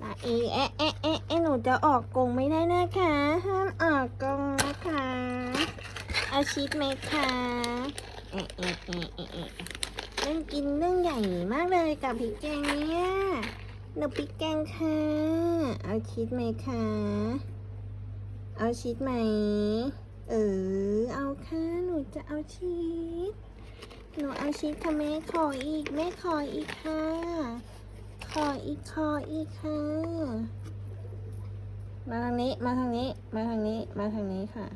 เอเอะเอะเอะเอะหนูจะออกกรงไม่ได้นะคะ ห้ามออกกรงนะคะเอาชีสไหมคะเอะเอะเอะเอเอะเรื่องกินเรื่องใหญ่มากเลยกับพริกแกงเนี่ยหนูพริกแกงค่ะ เอาชีสไหมคะ เอาชีสไหม เออ เอาค่ะ หนูจะเอาชีสหนูเอาชีสค่ะแม่ขออีกแม่ขออีกค่ะ ขออีกขออีกค่ะ มาทางนี้ มาทางนี้ มาทางนี้ มาทางนี้ค่ะ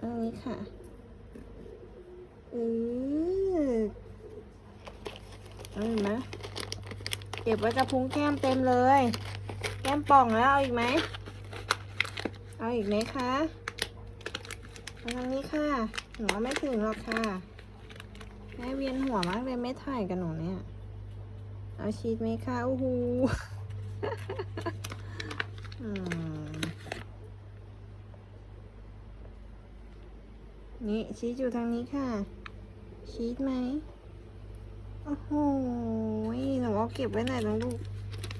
ทางนี้ค่ะเออเอาอีกไหมเก็บไว้กับพุงแก้มเต็มเลย แก้มป่องแล้วเอาอีกไหม เอาอีกไหมคะมาทางนี้ค่ะ หนูไม่ถึงหรอกค่ะแม่เวียนหัวมากเลยไม่ถ่ายกับหนูเนี่ย เอาชีสไหมคะโอ้โหนี่ชีสอยู่ทางนี้ค่ะ ชีสไหมโอ้โหหนูเอาเก็บไว้ไหนต้องลูก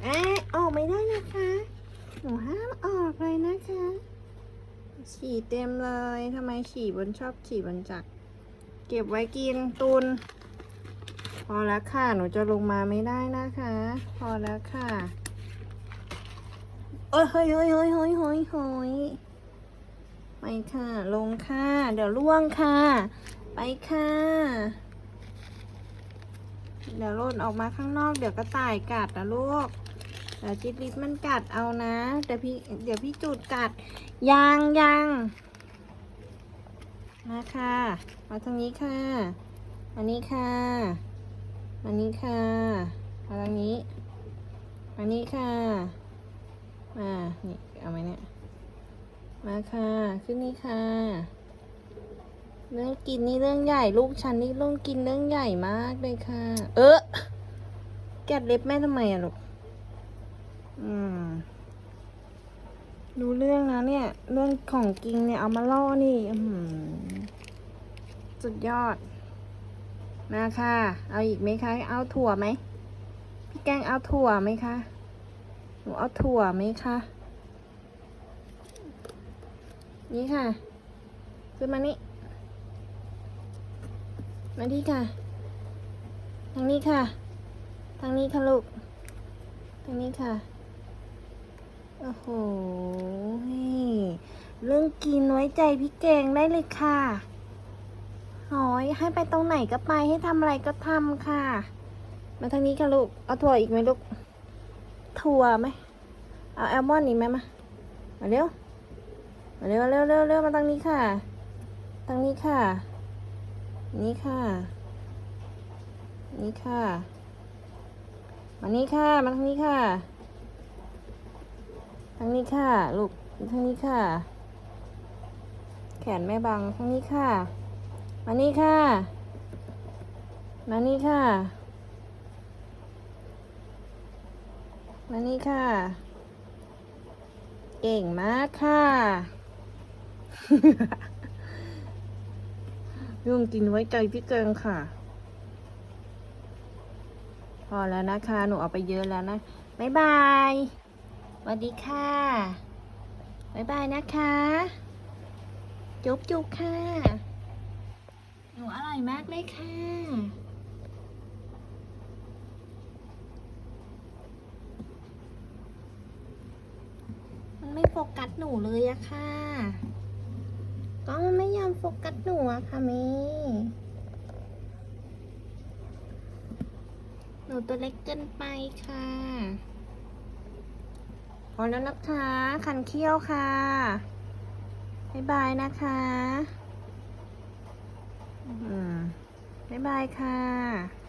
เอ๊ะออกไม่ได้นะคะ หนูห้ามออกเลยนะคะ ฉี่เต็มเลยทำไมฉี่บนชอบฉี่บนจัก เก็บไว้กินตุน พอแล้วค่ะ หนูจะลงมาไม่ได้นะคะ พอแล้วค่ะเอ้ยเฮ้ยเฮ้ยเฮ้ยเฮ้ยเฮ้ยเฮ้ยไปค่ะ ลงค่ะ เดี๋ยวล่วงค่ะ ไปค่ะ เดี๋ยวโลดออกมาข้างนอก เดี๋ยวกระต่ายกัดนะลูก เดี๋ยวจิตลิศมันกัดเอานะ เดี๋ยวพี่ เดี๋ยวพี่จูดกัดยังยังมาค่ะ มาทางนี้ค่ะ มานี้ค่ะ มานี้ค่ะมาทางนี้มานี้ค่ะ มานี่เอาไหมเนี่ย มาค่ะ ขึ้นนี่ค่ะ เรื่องกินนี่เรื่องใหญ่ลูกฉันนี่เรื่องกินเรื่องใหญ่มากเลยค่ะ เออแกะเล็บแม่ทำไมอะลูก อืมรู้เรื่องนะเนี่ย เรื่องของกินเนี่ยเอามาล่อนี่ อืมสุดยอด มาค่ะ เอาอีกไหมคะ เอาถั่วไหม พี่แกงเอาถั่วไหมคะ หนูเอาถั่วไหมคะ นี่ค่ะ ขึ้นมานี่ มาที่ค่ะ ทางนี้ค่ะ ทางนี้ค่ะลูก ทางนี้ค่ะ โอ้โห เรื่องกินไว้ใจพี่เก่งได้เลยค่ะ หอย ให้ไปตรงไหนก็ไปให้ทำอะไรก็ทำค่ะ มาทางนี้ค่ะลูก เอาถั่วอีกไหมลูก ถั่วไหม เอาแอลมอนด์อีกไหมมา มาเร็ว มาเร็วเร็วเร็วเร็วมาทางนี้ค่ะ ทางนี้ค่ะ นี่ค่ะ นี่ค่ะ มานี่ค่ะ มาทางนี้ค่ะ ทางนี้ค่ะ ลูก ทางนี้ค่ะ แขนไม่บังทางนี้ค่ะ มานี่ค่ะ มานี่ค่ะ มานี่ค่ะ เก่งมากค่ะ ยุ่งกินไว้ใจพี่เกิงค่ะ พอแล้วนะคะ หนูเอาไปเยอะแล้วนะบ๊ายบายสวัสดีค่ะบ๊ายบายนะคะ จุ๊บจุ๊บค่ะ หนูอร่อยมากเลยค่ะ มันไม่โฟกัสหนูเลยอะค่ะ ก็มันไม่ยอมโฟกัสหนูอะค่ะมีหนูตัวเล็กเกินไปค่ะ พอแล้วนะคะ คันเขี้ยวค่ะ บ๊ายบายนะคะ บ๊ายบายค่ะ